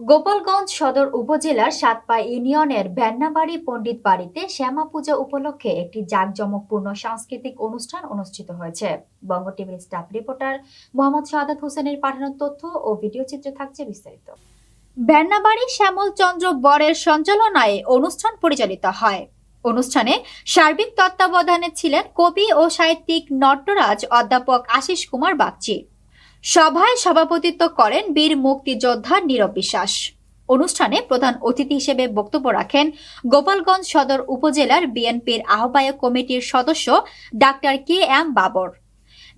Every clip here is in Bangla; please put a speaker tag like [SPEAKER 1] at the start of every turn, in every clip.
[SPEAKER 1] গোপালগঞ্জ সদর উপজেলার সাতপা ইউনিয়নের ভ্যান্নাবাড়ি পণ্ডিত বাড়িতে শ্যামা পূজা উপলক্ষে একটি জাঁকজমকপূর্ণ সাংস্কৃতিক অনুষ্ঠান অনুষ্ঠিত হয়েছে। বঙ্গ টিভির স্টাফ রিপোর্টার মোহাম্মদ শাহাদাত হোসেনের পাঠানো তথ্য ও ভিডিও চিত্রে থাকছে বিস্তারিত। ভ্যান্নাবাড়ি শ্যামল চন্দ্র বরের সঞ্চালনায় অনুষ্ঠান পরিচালিত হয়। অনুষ্ঠানে সার্বিক তত্ত্বাবধানে ছিলেন কবি ও সাহিত্যিক নট্টরাজ অধ্যাপক আশিস কুমার বাগচি সভায় সভাপতিত্ব করেন বীর মুক্তিযোদ্ধা নীরব বিশ্বাস। অনুষ্ঠানে প্রধান অতিথি হিসেবে বক্তব্য রাখেন গোপালগঞ্জ সদর উপজেলার বিএনপির আহ্বায়ক কমিটির সদস্য ডাক্তার কে এম বাবর।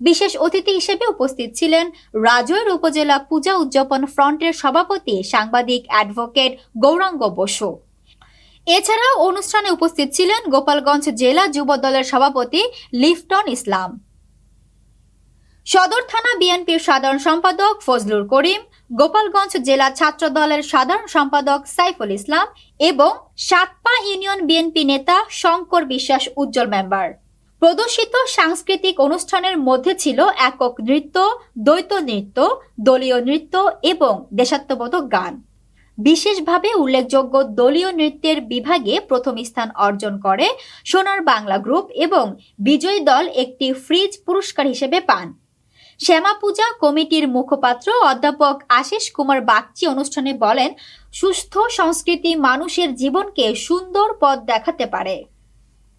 [SPEAKER 1] বিশেষ অতিথি হিসেবে উপস্থিত ছিলেন রাজৈর উপজেলা পূজা উদযাপন ফ্রন্টের সভাপতি সাংবাদিক অ্যাডভোকেট গৌরাঙ্গ বসু। এছাড়াও অনুষ্ঠানে উপস্থিত ছিলেন গোপালগঞ্জ জেলা যুব দলের সভাপতি লিফটন ইসলাম। সদর থানা বিএনপির সাধারণ সম্পাদক ফজলুর করিম, গোপালগঞ্জ জেলা ছাত্র দলের সাধারণ সম্পাদক সাইফুল ইসলাম এবং সাতপা ইউনিয়ন বিএনপি নেতা শঙ্কর বিশ্বাস উজ্জ্বল মেম্বার। প্রদর্শিত সাংস্কৃতিক অনুষ্ঠানের মধ্যে ছিল একক নৃত্য, দ্বৈত নৃত্য, দলীয় নৃত্য এবং দেশাত্মবোধক গান। বিশেষভাবে উল্লেখযোগ্য দলীয় নৃত্যের বিভাগে প্রথম স্থান অর্জন করে সোনার বাংলা গ্রুপ এবং বিজয়ী দল একটি ফ্রিজ পুরস্কার হিসেবে পান। শ্যামা পূজা কমিটির মুখপাত্র অধ্যাপক আশিস কুমার বাগচি অনুষ্ঠানে বলেন, সুস্থ সংস্কৃতি মানুষের জীবনকে সুন্দর পথ দেখাতে পারে।